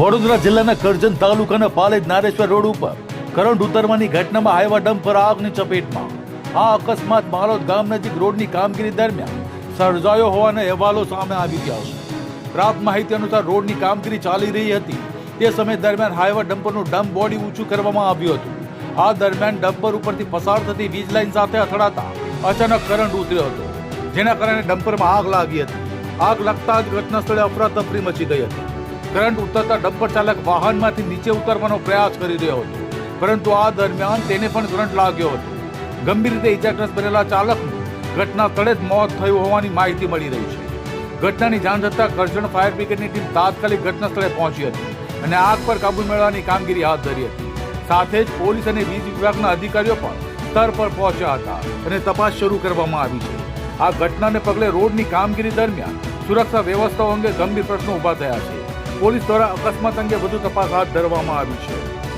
વડોદરા જિલ્લાના કરજણ તાલુકાના પાલેજ નારેશ્વર રોડ ઉપર કરંટ ઉતરવાની ઘટનામાં હાઈવા ડમ્પર આગની ચપેટમાં. આ અકસ્માત માલોદ ગામ નજીક રોડની કામગીરી દરમિયાન સર્જાયો હોવાના અહેવાલો સામે આવી ગયા છે. પ્રાપ્ત માહિતી અનુસાર રોડની કામગીરી ચાલી રહી હતી. તે સમય દરમિયાન હાઈવા ડમ્પરનું ડમ્પ બોડી ઊંચું કરવામાં આવ્યું હતું. આ દરમિયાન ડમ્પર ઉપરથી પસાર થતી વીજ લાઇન સાથે અથડાતા અચાનક કરંટ ઉતર્યો હતો, જેના કારણે ડમ્પરમાં આગ લાગી હતી. આગ લાગતા જ ઘટના સ્થળે અફરાતફરી મચી ગઈ હતી. કરંટ ઉતરતા ડમ્પર ચાલક વાહનમાંથી નીચે ઉતરવાનો પ્રયાસ કરી રહ્યો હતો. પરંતુ આ દરમિયાન તેને પણ કરંટ લાગ્યો હતો. ગંભીર રીતે ઇજાગ્રસ્ત બનેલા ચાલકનું ઘટના સ્થળે જ મોત થયું હોવાની માહિતી મળી રહી છે. ઘટનાની જાણ થતાં કરજણ ફાયર બ્રિગેડની ટીમ તાત્કાલિક ઘટના સ્થળે પહોંચી હતી અને આગ પર કાબુ મેળવવાની કામગીરી હાથ ધરી હતી. સાથે જ પોલીસ અને વીજ વિભાગના અધિકારીઓ પણ સ્થળ પર પહોંચ્યા હતા અને તપાસ શરૂ કરવામાં આવી છે. આ ઘટનાને પગલે રોડની કામગીરી દરમિયાન સુરક્ષા વ્યવસ્થાઓ અંગે ગંભીર પ્રશ્નો ઊભા થયા છે. પોલીસ દ્વારા અકસ્માત અંગે વધુ તપાસ હાથ ધરવામાં આવી છે.